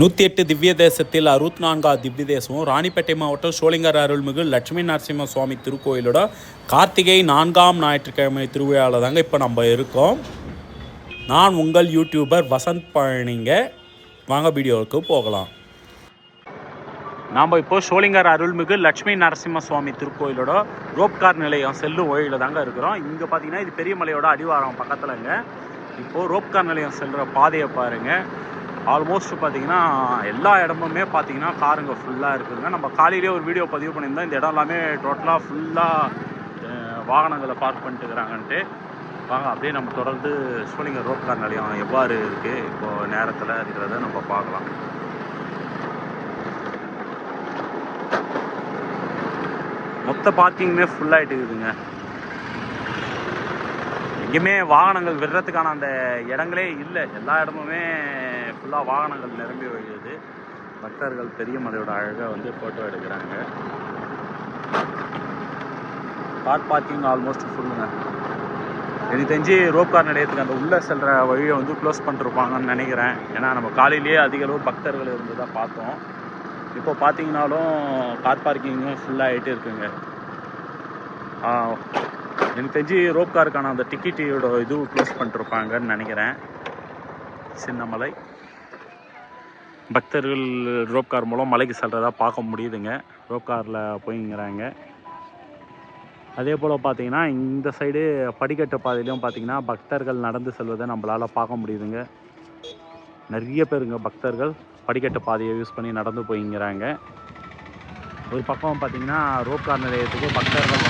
நூற்றி எட்டு திவ்ய தேசத்தில் அறுபத்தி நான்காவது திவ்ய தேசமும் ராணிப்பேட்டை மாவட்டம் சோளிங்கர் அருள்மிகு லட்சுமி நரசிம்ம சுவாமி திருக்கோயிலோட கார்த்திகை நான்காம் ஞாயிற்றுக்கிழமை திருவிழாவில் தாங்க இப்போ நம்ம இருக்கோம். நான் உங்கள் யூடியூபர் வசந்த் பழனிங்க. வாங்க வீடியோவுக்கு போகலாம். நாம் இப்போ சோளிங்கர் அருள்மிகு லட்சுமி நரசிம்ம சுவாமி திருக்கோயிலோட ரோப்கார் நிலையம் செல்லும் வழியில் தாங்க இருக்கிறோம். இங்கே பார்த்தீங்கன்னா இது பெரியமலையோட அடிவாரம் பக்கத்தில்ங்க. இப்போது ரோப்கார் நிலையம் செல்கிற பாதையை பாருங்கள் ஆல்மோஸ்ட் பார்த்தீங்கன்னா எல்லா இடமுமே பார்த்தீங்கன்னா காருங்க ஃபுல்லாக இருக்குதுங்க. நம்ம காலையிலேயே ஒரு வீடியோ பதிவு பண்ணியிருந்தோம் இந்த இடம் எல்லாமே டோட்டலாக ஃபுல்லாக வாகனங்களை பார்க் பண்ணிட்டு இருக்கிறாங்கன்ட்டு வாங்க அப்படியே நம்ம தொடர்ந்து சோழிங்க ரோப்கார் நிலையம் எவ்வாறு இருக்குது இப்போது நேரத்தில் இருக்கிறத நம்ம பார்க்கலாம். மொத்த பார்க்கிங்குமே ஃபுல்லாகிட்டு இருக்குதுங்க. எங்கேயுமே வாகனங்கள் விடுறதுக்கான அந்த இடங்களே இல்லை. எல்லா இடமுமே ஃபுல்லாக வாகனங்கள் நிரம்பி வழியுது பக்தர்கள் பெரிய மலையோட அழகாக வந்து ஃபோட்டோ எடுக்கிறாங்க. கார் பார்க்கிங் ஆல்மோஸ்ட் ஃபுல்லுங்க எனக்கு தெரிஞ்சு ரோப்கார் நிலையத்துக்கு அந்த உள்ளே செல்கிற வழியை வந்து க்ளோஸ் பண்ணிருப்பாங்கன்னு நினைக்கிறேன். ஏன்னா நம்ம காலையிலேயே அதிக அளவு பக்தர்கள் இருந்ததாக பார்த்தோம். இப்போ பார்த்தீங்கனாலும் கார் பார்க்கிங்கும் ஃபுல்லாகிட்டே இருக்குங்க. எனக்கு தெரிஞ்சு ரோப் காருக்கான அந்த டிக்கெட்டோட இது க்ளோஸ் பண்ணிருப்பாங்கன்னு நினைக்கிறேன். சின்னமலை பக்தர்கள் ரோப் கார் மூலம் மலைக்கு செல்கிறதா பார்க்க முடியுதுங்க. ரோப் காரில் போய்ங்கிறாங்க. அதே போல் பார்த்தீங்கன்னா இந்த சைடு படிக்கட்டு பாதையிலையும் பார்த்தீங்கன்னா பக்தர்கள் நடந்து செல்வதை நம்மளால் பார்க்க முடியுதுங்க. நிறைய பேருங்க பக்தர்கள் படிக்கட்டு பாதையை யூஸ் பண்ணி நடந்து போய்ங்கிறாங்க. ஒரு பக்கம் பார்த்தீங்கன்னா ரோப் கார் நிலையத்துக்கு பக்தர்கள்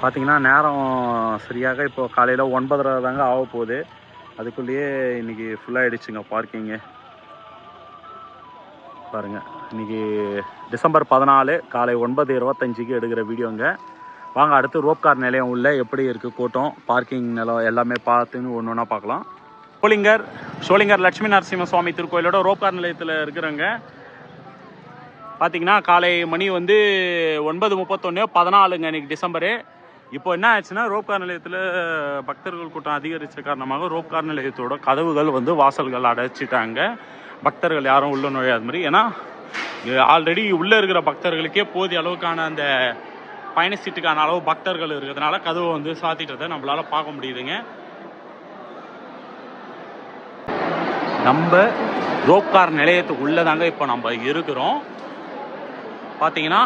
பார்த்தீங்கன்னா நேரம் சரியாக இப்போது காலையில் ஒன்பதரை தாங்க ஆக போகுது. அதுக்குள்ளேயே ஃபுல்லாக ஃபுல்லாகிடுச்சுங்க பார்க்கிங்கு பாருங்கள் இன்னைக்கு டிசம்பர் பதினாலு காலை ஒன்பது இருபத்தஞ்சிக்கு எடுக்கிற வீடியோங்க. வாங்க அடுத்து ரோப்கார் நிலையம் உள்ள எப்படி இருக்குது கூட்டம் பார்க்கிங் நிலம் எல்லாமே பார்த்துன்னு ஒன்று ஒன்றா பார்க்கலாம். சோளிங்கர் சோளிங்கர் லட்சுமி நரசிம்ம சுவாமி திருக்கோயிலோட ரோப்கார் நிலையத்தில் இருக்கிறவங்க பார்த்தீங்கன்னா காலை மணி வந்து ஒன்பது முப்பத்தொன்று பதினாலுங்க இன்னைக்கு டிசம்பரு. இப்போ என்ன ஆச்சுன்னா ரோப்கார் நிலையத்தில் பக்தர்கள் கூட்டம் அதிகரித்த காரணமாக ரோப்கார் நிலையத்தோட கதவுகள் வந்து வாசல்கள் அடைச்சிட்டாங்க. பக்தர்கள் யாரும் உள்ள நுழையாத மாதிரி. ஏன்னா ஆல்ரெடி உள்ளே இருக்கிற பக்தர்களுக்கே போதிய அளவுக்கான அந்த பயண சீட்டுக்கான அளவு பக்தர்கள் இருக்கிறதுனால கதவை வந்து சாத்திட்டதை நம்மளால் பார்க்க முடியுதுங்க. நம்ம ரோப்கார் நிலையத்துக்கு உள்ளே தாங்க இப்போ நம்ம இருக்கிறோம். பார்த்தீங்கன்னா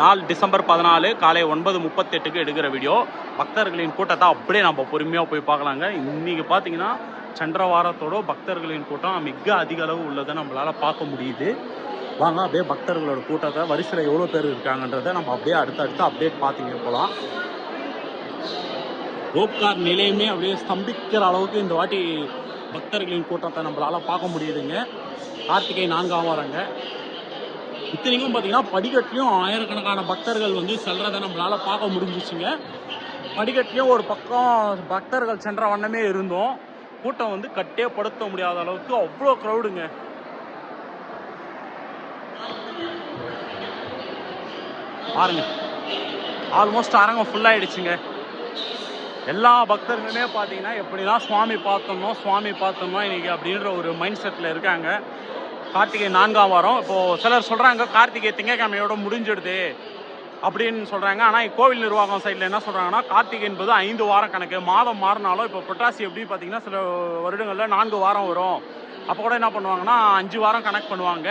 நாள் டிசம்பர் பதினாலு காலை ஒன்பது முப்பத்தெட்டுக்கு எடுக்கிற வீடியோ பக்தர்களின் கூட்டத்தை அப்படியே நம்ம பொறுமையாக போய் பார்க்கலாங்க. இன்றைக்கி பார்த்தீங்கன்னா சந்திரவாரத்தோட பக்தர்களின் கூட்டம் மிக அதிக அளவு உள்ளதை நம்மளால் பார்க்க முடியுது. வாங்க அப்படியே பக்தர்களோட கூட்டத்தை வரிசையில் எவ்வளோ பேர் இருக்காங்கன்றதை நம்ம அப்படியே அடுத்தடுத்து அப்டேட் பார்த்தீங்க போகலாம். ரோப்கார் நிலையமே அப்படியே ஸ்தம்பிக்கிற அளவுக்கு இந்த வாட்டி பக்தர்களின் கூட்டத்தை நம்மளால் பார்க்க முடியுதுங்க. கார்த்திகை நான்காம் வாரங்க. இத்தனைக்கும் பார்த்தீங்கன்னா படிக்கட்டுலையும் ஆயிரக்கணக்கான பக்தர்கள் வந்து செல்றதை நம்மளால பார்க்க முடிஞ்சிச்சுங்க. படிக்கட்டுலையும் ஒரு பக்கம் பக்தர்கள் சென்ற வண்ணமே இருந்தோம். கூட்டம் வந்து கட்டே படுத்த முடியாத அளவுக்கு அவ்வளோ க்ரௌடுங்க பாருங்க. ஆல்மோஸ்ட் அரங்கம் ஃபுல்லாகிடுச்சுங்க எல்லா பக்தர்களுமே பார்த்தீங்கன்னா எப்படிலாம் சுவாமி பார்த்தோமோ சுவாமி பார்த்தோமோ இன்னைக்கு அப்படின்ற ஒரு மைண்ட் செட்டில் இருக்காங்க. கார்த்திகை நான்காம் வாரம். இப்போது சிலர் சொல்கிறாங்க கார்த்திகை திங்கக்கிழமையோட முடிஞ்சிடுது அப்படின்னு சொல்கிறாங்க ஆனால் கோவில் நிர்வாகம் சைடில் என்ன சொல்கிறாங்கன்னா கார்த்திகை என்பது ஐந்து வாரம் கணக்கு. மாதம் மாறினாலும் இப்போ புரட்டாசி எப்படி பார்த்தீங்கன்னா சில வருடங்களில் நான்கு வாரம் வரும். அப்போ கூட என்ன பண்ணுவாங்கன்னா அஞ்சு வாரம் கணக்கு பண்ணுவாங்க.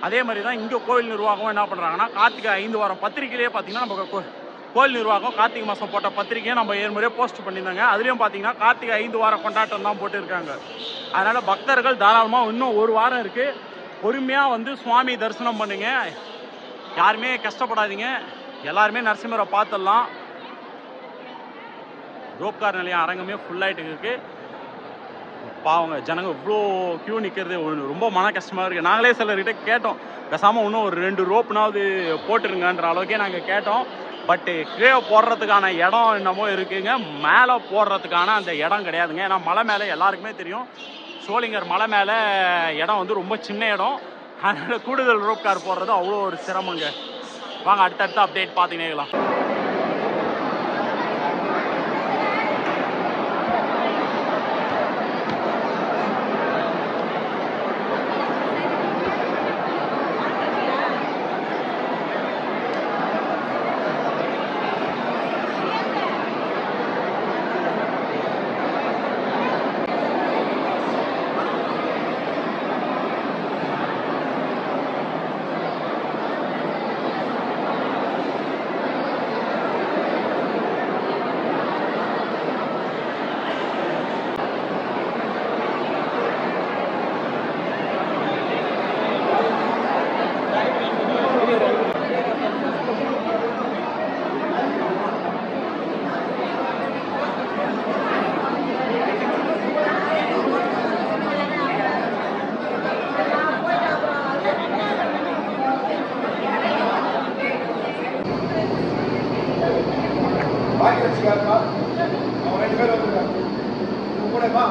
அதே மாதிரி தான் இங்கே கோவில் நிர்வாகம் என்ன பண்ணுறாங்கன்னா கார்த்திகை ஐந்து வாரம் பத்திரிகையிலே பார்த்தீங்கன்னா நம்ம கோ- கோயில் நிர்வாகம் கார்த்திகை மாதம் போட்ட பத்திரிக்கையை நம்ம ஏற்முறையே போஸ்ட் பண்ணியிருந்தாங்க. அதுலேயும் பார்த்தீங்கன்னா கார்த்திகை ஐந்து வாரம் கொண்டாட்டம் தான் போட்டிருக்காங்க. அதனால் பக்தர்கள் தாராளமாக இன்னும் ஒரு வாரம் இருக்குது பொறுமையாக வந்து சுவாமி தரிசனம் பண்ணுங்க. யாருமே கஷ்டப்படாதீங்க. எல்லாருமே நரசிம்மரை பார்த்துடலாம். ரோப்கார் நிலையம் அரங்கமே ஃபுல்லாகிட்டு இருக்கு. பாவங்க ஜனங்க இவ்வளோ க்யூ நிற்கிறது ரொம்ப மன கஷ்டமாக இருக்குது நாங்களே சிலர்கிட்ட கேட்டோம். பேசாமல் இன்னும் ஒரு ரெண்டு ரோப்னாவது போட்டுருங்கன்ற அளவுக்கே நாங்கள் கேட்டோம். பட்டு கீழே போடுறதுக்கான இடம் என்னமோ இருக்குங்க. மேலே போடுறதுக்கான அந்த இடம் கிடையாதுங்க. ஏன்னா மலை மேலே எல்லாருக்குமே தெரியும். சோளிங்கர் மலை மேலே இடம் வந்து ரொம்ப சின்ன இடம். அதனால் கூடுதல் ரோப் கார் போடுறது அவ்வளோ ஒரு சிரமங்க. வாங்க அடுத்தடுத்து அப்டேட் பார்த்துக்கினே இருக்கலாம். கட்சிக்காரமா அவன் ரெண்டு பேர் வந்துருக்காங்க. உங்க கூடமா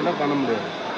கூட பண்ண முடியாது.